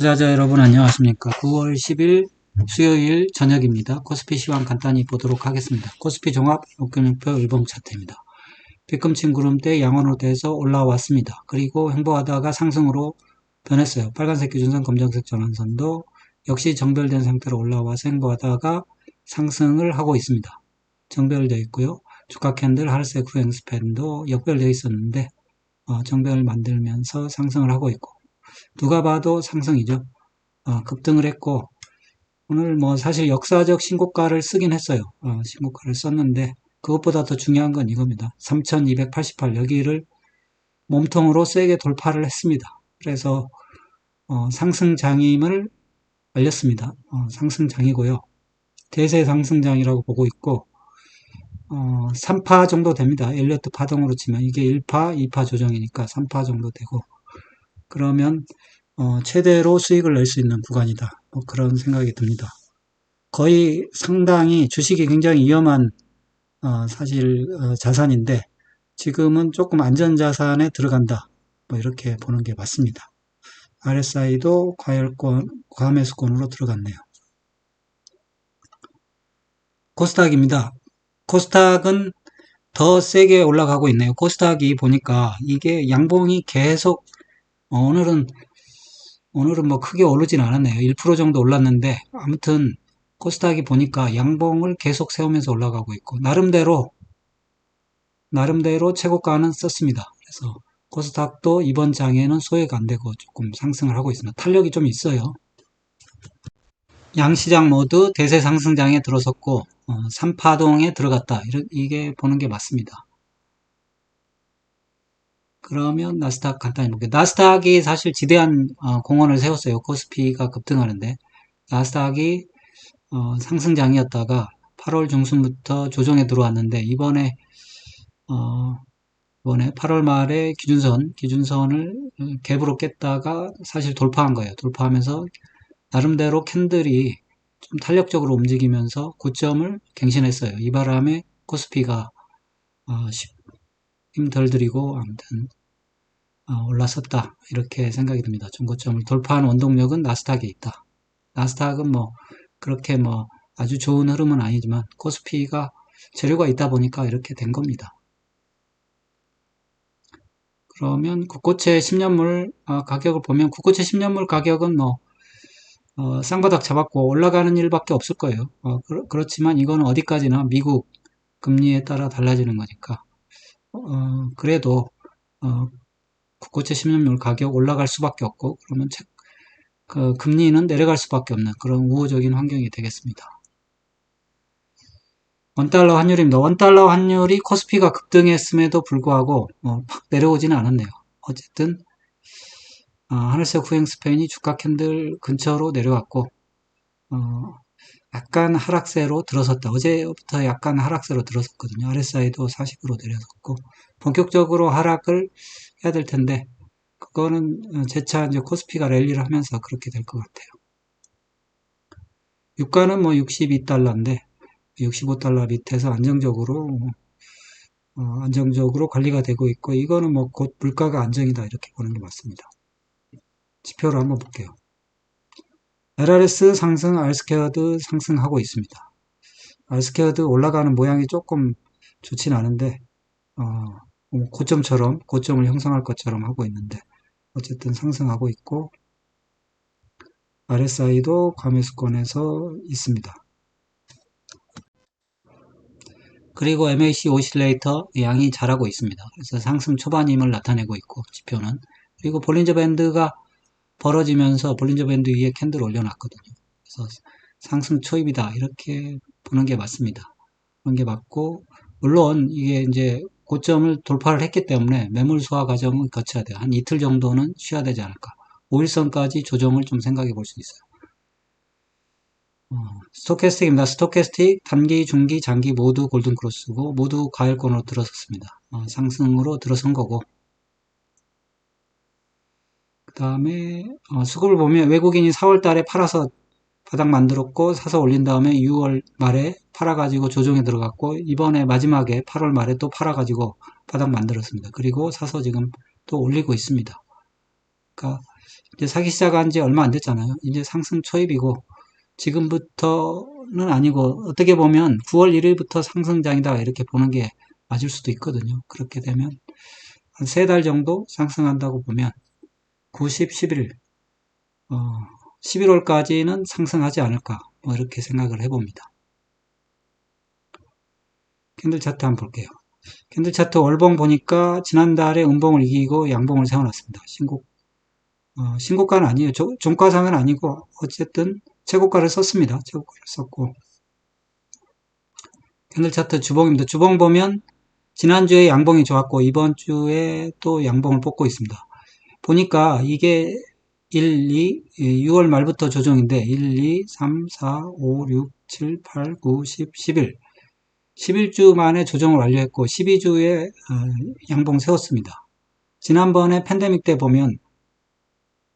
투자자 여러분 안녕하십니까? 9월 10일 수요일 저녁입니다. 코스피 시황 간단히 보도록 하겠습니다. 코스피 종합 목표표 일봉 차트입니다. 뒤꿈치 구름대 양원으로 돼서 올라왔습니다. 그리고 행보하다가 상승으로 변했어요. 빨간색 기준선 검정색 전환선도 역시 정별된 상태로 올라와서 행보하다가 상승을 하고 있습니다. 정별되어 있고요. 주가 캔들 하늘색 후행 스팬도 역별되어 있었는데 어, 정별을 만들면서 상승을 하고 있고 누가 봐도 상승이죠. 어, 급등을 했고 오늘 뭐 사실 역사적 신고가를 쓰긴 했어요. 어, 신고가를 썼는데 그것보다 더 중요한 건 이겁니다. 3288 여기를 몸통으로 세게 돌파를 했습니다. 그래서 어, 상승장임을 알렸습니다. 어, 상승장이고요. 대세 상승장이라고 보고 있고 어, 3파 정도 됩니다. 엘리어트 파동으로 치면 이게 1파, 2파 조정이니까 3파 정도 되고 그러면 어, 최대로 수익을 낼 수 있는 구간이다. 뭐 그런 생각이 듭니다. 거의 상당히 주식이 굉장히 위험한 어, 사실 어, 자산인데 지금은 조금 안전자산에 들어간다. 뭐 이렇게 보는 게 맞습니다. RSI도 과열권, 과매수권으로 들어갔네요. 코스닥입니다. 코스닥은 더 세게 올라가고 있네요. 코스닥이 보니까 이게 양봉이 계속 어, 오늘은 오늘은 뭐 크게 오르진 않았네요. 1% 정도 올랐는데 아무튼 코스닥이 보니까 양봉을 계속 세우면서 올라가고 있고 나름대로 나름대로 최고가는 썼습니다. 그래서 코스닥도 이번 장에는 소외가 안 되고 조금 상승을 하고 있습니다. 탄력이 좀 있어요. 양시장 모두 대세 상승장에 들어섰고 어, 3파동에 들어갔다. 이게 보는 게 맞습니다. 그러면 나스닥 간단히 볼게요. 나스닥이 사실 지대한 어, 공헌을 세웠어요. 코스피가 급등하는데 나스닥이 어, 상승장이었다가 8월 중순부터 조정에 들어왔는데 이번에 어, 이번에 8월 말에 기준선 기준선을 갭으로 깼다가 사실 돌파한 거예요. 돌파하면서 나름대로 캔들이 좀 탄력적으로 움직이면서 고점을 갱신했어요. 이 바람에 코스피가 어, 힘덜 들이고 아무튼 어, 올라섰다 이렇게 생각이 듭니다. 중고점을 돌파한 원동력은 나스닥에 있다. 나스닥은 뭐 그렇게 뭐 아주 좋은 흐름은 아니지만 코스피가 재료가 있다 보니까 이렇게 된 겁니다. 그러면 국고채 10년물 어, 가격을 보면 국고채 10년물 가격은 뭐 어, 쌍바닥 잡았고 올라가는 일밖에 없을 거예요. 어, 그렇, 지만 이거는 어디까지나 미국 금리에 따라 달라지는 거니까 어, 그래도 어, 국고채 10년물 가격 올라갈 수밖에 없고 그러면 책, 그 금리는 내려갈 수밖에 없는 그런 우호적인 환경이 되겠습니다. 원달러 환율입니다. 원달러 환율이 코스피가 급등했음에도 불구하고 어, 팍 내려오지는 않았네요. 어쨌든 어, 하늘색 후행 스페인이 주가 캔들 근처로 내려왔고 어, 약간 하락세로 들어섰다. 어제부터 약간 하락세로 들어섰거든요. RSI도 40으로 내려섰고 본격적으로 하락을 해야 될 텐데 그거는 어, 재차 이제 코스피가 랠리를 하면서 그렇게 될 것 같아요. 유가는 뭐 62달러인데 65달러 밑에서 안정적으로 어, 안정적으로 관리가 되고 있고 이거는 뭐 곧 물가가 안정이다 이렇게 보는 게 맞습니다. 지표로 한번 볼게요. LRS 상승, 알스케어드 상승하고 있습니다. 알스케어드 올라가는 모양이 조금 좋진 않은데 어, 뭐 고점처럼 고점을 형성할 것처럼 하고 있는데 어쨌든 상승하고 있고 RSI도 과매수권에서 있습니다. 그리고 MAC 오실레이터 양이 잘하고 있습니다. 그래서 상승 초반임을 나타내고 있고 지표는 그리고 볼린저 밴드가 벌어지면서 볼린저 밴드 위에 캔들 올려놨거든요. 그래서 상승 초입이다 이렇게 보는 게 맞습니다. 그런 게 맞고 물론 이게 이제 고점을 돌파를 했기 때문에 매물 소화 과정을 거쳐야 돼요. 한 이틀 정도는 쉬어야 되지 않을까. 5일선까지 조정을 좀 생각해 볼 수 있어요. 어, 스토캐스틱입니다. 스토캐스틱 단기, 중기, 장기 모두 골든 크로스고 모두 가열권으로 들어섰습니다. 어, 상승으로 들어선 거고 그 다음에 어, 수급을 보면 외국인이 4월 달에 팔아서 바닥 만들었고 사서 올린 다음에 6월 말에 팔아가지고 조정에 들어갔고 이번에 마지막에 8월 말에 또 팔아가지고 바닥 만들었습니다. 그리고 사서 지금 또 올리고 있습니다. 그러니까 이제 사기 시작한 지 얼마 안 됐잖아요. 이제 상승 초입이고 지금부터는 아니고 어떻게 보면 9월 1일부터 상승장이다 이렇게 보는 게 맞을 수도 있거든요. 그렇게 되면 한 세 달 정도 상승한다고 보면 90, 11, 어, 11월까지는 상승하지 않을까 뭐 이렇게 생각을 해봅니다. 캔들 차트 한번 볼게요. 캔들 차트 월봉 보니까 지난달에 음봉을 이기고 양봉을 세워놨습니다. 신고 어, 신고가는 아니에요. 조, 종가상은 아니고 어쨌든 최고가를 썼습니다. 최고가를 썼고 캔들 차트 주봉입니다. 주봉 보면 지난주에 양봉이 좋았고 이번 주에 또 양봉을 뽑고 있습니다. 보니까 이게 1, 2, 6월 말부터 조정인데 1, 2, 3, 4, 5, 6, 7, 8, 9, 10, 11 11주 만에 조정을 완료했고 12주에 어, 양봉 세웠습니다. 지난번에 팬데믹 때 보면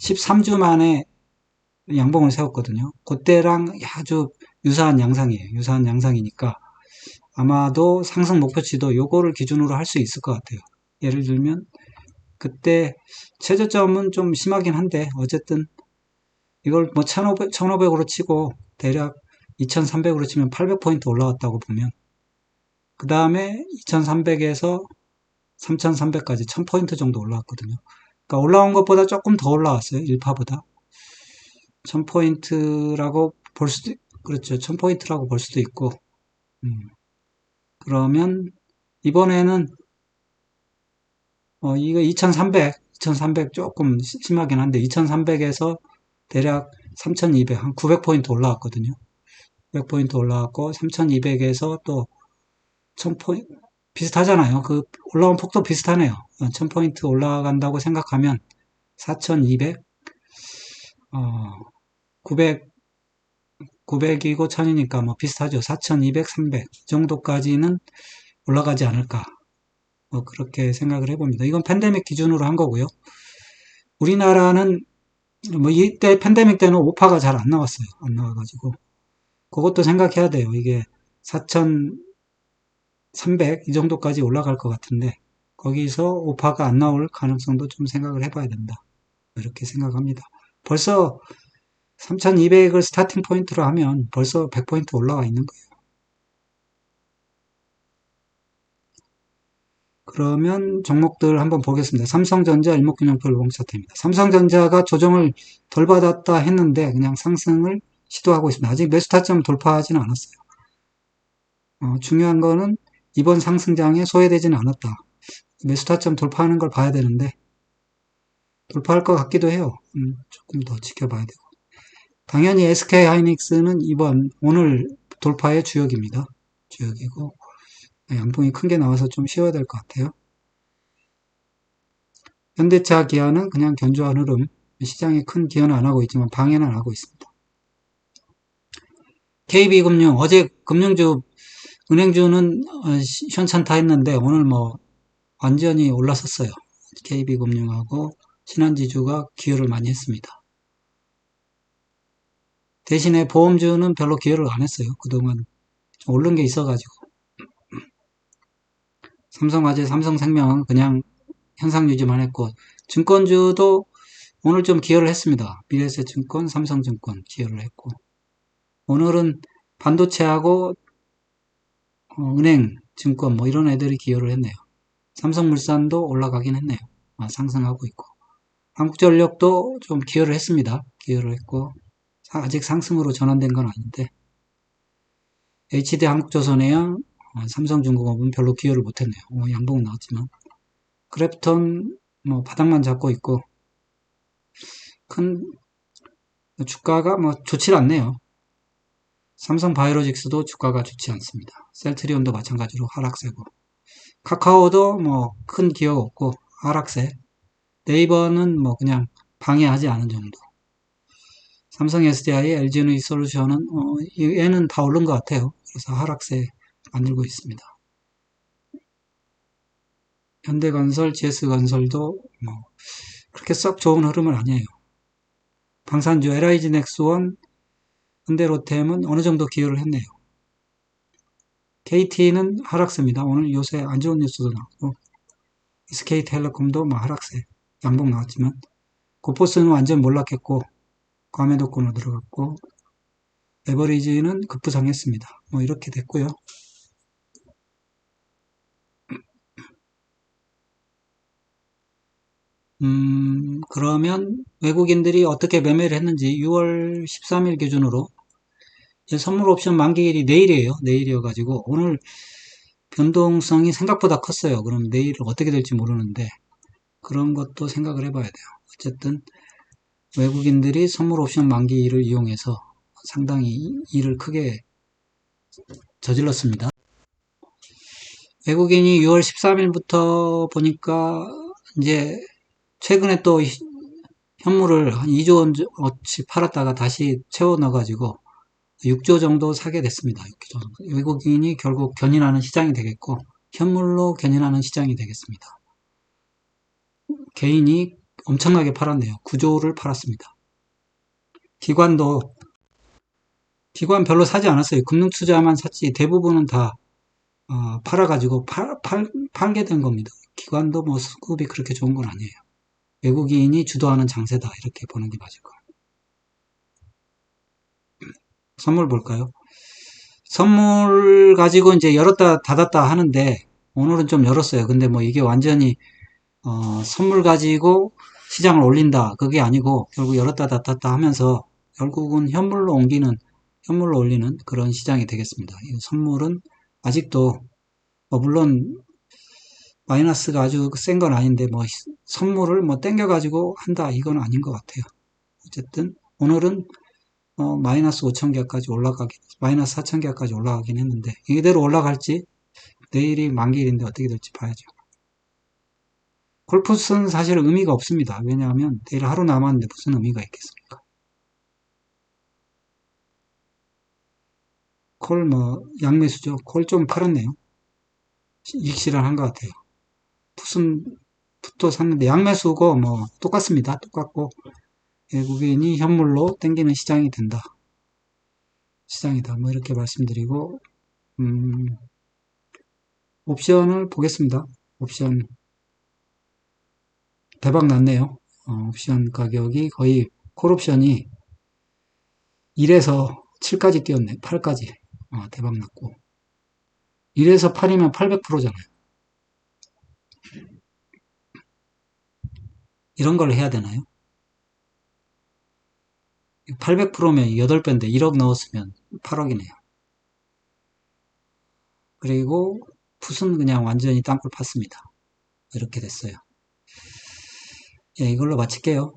13주 만에 양봉을 세웠거든요. 그때랑 아주 유사한 양상이에요. 유사한 양상이니까 아마도 상승 목표치도 요거를 기준으로 할 수 있을 것 같아요. 예를 들면 그때 최저점은 좀 심하긴 한데 어쨌든 이걸 뭐 1500, 1500으로 치고 대략 2300으로 치면 800포인트 올라왔다고 보면 그 다음에 2300에서 3300까지 1000포인트 정도 올라왔거든요. 그러니까 올라온 것보다 조금 더 올라왔어요. 1파보다. 1000포인트라고 볼 수도, 그렇죠. 1000포인트라고 볼 수도 있고, 음. 그러면 이번에는 어, 이거 2300, 2300 조금 심하긴 한데 2300에서 대략 3200, 한 900포인트 올라왔거든요. 900포인트 올라왔고 3200에서 또 1000포인트 비슷하잖아요. 그 올라온 폭도 비슷하네요. 1000포인트 올라간다고 생각하면 4200, 어, 900, 900이고 1000이니까 뭐 비슷하죠. 4200, 300 정도까지는 올라가지 않을까. 뭐 그렇게 생각을 해봅니다. 이건 팬데믹 기준으로 한 거고요. 우리나라는 뭐 이때 팬데믹 때는 오파가 잘 안 나왔어요. 안 나와가지고 그것도 생각해야 돼요. 이게 4,300 이 정도까지 올라갈 것 같은데 거기서 오파가 안 나올 가능성도 좀 생각을 해봐야 된다. 이렇게 생각합니다. 벌써 3,200을 스타팅 포인트로 하면 벌써 100포인트 올라가 있는 거예요. 그러면 종목들 한번 보겠습니다. 삼성전자 일목균형표 일봉 차트입니다. 삼성전자가 조정을 덜 받았다 했는데 그냥 상승을 시도하고 있습니다. 아직 매수 타점 돌파하지는 않았어요. 어, 중요한 거는 이번 상승장에 소외되지는 않았다. 매수 타점 돌파하는 걸 봐야 되는데 돌파할 것 같기도 해요. 음, 조금 더 지켜봐야 되고. 당연히 SK 하이닉스는 이번 오늘 돌파의 주역입니다. 주역이고 네, 양봉이 큰 게 나와서 좀 쉬어야 될 것 같아요. 현대차 기아는 그냥 견조한 흐름, 시장에 큰 기여는 안 하고 있지만 방해는 안 하고 있습니다. KB금융, 어제 금융주, 은행주는 어, 했는데 오늘 뭐 완전히 올라섰어요. KB금융하고 신한지주가 기여를 많이 했습니다. 대신에 보험주는 별로 기여를 안 했어요. 그동안 좀 오른 게 있어가지고. 삼성화재, 삼성생명은 그냥 현상 유지만 했고 증권주도 오늘 좀 기여를 했습니다. 미래에셋증권, 삼성증권 기여를 했고 오늘은 반도체하고 어, 은행, 증권 뭐 이런 애들이 기여를 했네요. 삼성물산도 올라가긴 했네요. 아, 상승하고 있고 한국전력도 좀 기여를 했습니다. 기여를 했고 아직 상승으로 전환된 건 아닌데 HD 한국조선해양 어, 삼성중공업은 별로 기여를 못했네요. 어, 양봉은 나왔지만 그래프톤 뭐 바닥만 잡고 있고 큰 주가가 뭐 좋질 않네요. 삼성 바이오로직스도 주가가 좋지 않습니다. 셀트리온도 마찬가지로 하락세고 카카오도 뭐 큰 기여가 없고 하락세 네이버는 뭐 그냥 방해하지 않은 정도 삼성 SDI, LG누이 솔루션은 어, 얘는 다 오른 것 같아요. 그래서 하락세 만들고 있습니다. 현대건설, GS건설도 뭐 그렇게 썩 좋은 흐름은 아니에요. 방산주 LIG 넥스원, 현대로템은 어느 정도 기여를 했네요. KT는 하락세입니다. 오늘 요새 안 좋은 뉴스도 나왔고 SK텔레콤도 뭐 하락세, 양봉 나왔지만 고포스는 완전 몰락했고 과매도권으로 들어갔고 에버리지는 급부상했습니다. 뭐 이렇게 됐고요. 음, 그러면 외국인들이 어떻게 매매를 했는지 6월 13일 기준으로 선물 옵션 만기일이 내일이에요. 내일이어가지고 오늘 변동성이 생각보다 컸어요. 그럼 내일은 어떻게 될지 모르는데 그런 것도 생각을 해봐야 돼요. 어쨌든 외국인들이 선물 옵션 만기일을 이용해서 상당히 일을 크게 저질렀습니다. 외국인이 6월 13일부터 보니까 이제 최근에 또 현물을 한 2조 원어치 팔았다가 다시 채워 넣어가지고 6조 정도 사게 됐습니다. 6조 정도. 외국인이 결국 견인하는 시장이 되겠고 현물로 견인하는 시장이 되겠습니다. 개인이 엄청나게 팔았네요. 9조를 팔았습니다. 기관도 기관 별로 사지 않았어요. 금융투자만 샀지 대부분은 다 어, 팔아가지고 팔, 팔, 팔게 된 겁니다. 기관도 뭐 수급이 그렇게 좋은 건 아니에요. 외국인이 주도하는 장세다 이렇게 보는 게 맞을 거예요. 선물 볼까요? 선물 가지고 이제 열었다 닫았다 하는데 오늘은 좀 열었어요. 근데 뭐 이게 완전히 어, 선물 가지고 시장을 올린다 그게 아니고 결국 열었다 닫았다 하면서 결국은 현물로 옮기는 현물로 올리는 그런 시장이 되겠습니다. 이 선물은 아직도 뭐 물론 마이너스가 아주 센 건 아닌데 뭐 선물을 뭐 땡겨 가지고 한다 이건 아닌 것 같아요. 어쨌든 오늘은 어, 마이너스 5천 개까지 올라가긴 마이너스 4천 개까지 올라가긴 했는데 이대로 올라갈지 내일이 만기일인데 어떻게 될지 봐야죠. 골프스는 사실 의미가 없습니다. 왜냐하면 내일 하루 남았는데 무슨 의미가 있겠습니까? 콜 뭐 양매수죠. 콜 좀 팔았네요. 익실한 것 같아요. 풋도 샀는데 양매수고 뭐 똑같습니다. 똑같고 외국인이 현물로 땡기는 시장이 된다. 시장이다. 뭐 이렇게 말씀드리고 음, 옵션을 보겠습니다. 옵션 대박 났네요. 어, 옵션 가격이 거의 콜옵션이 1에서 7까지 뛰었네. 8까지. 어, 대박 났고. 1에서 8이면 800%잖아요. 이런 걸 해야 되나요? 800%면 8배인데 1억 넣었으면 8억이네요. 그리고 풋은 그냥 완전히 땅굴 팠습니다. 이렇게 됐어요. 예, 이걸로 마칠게요.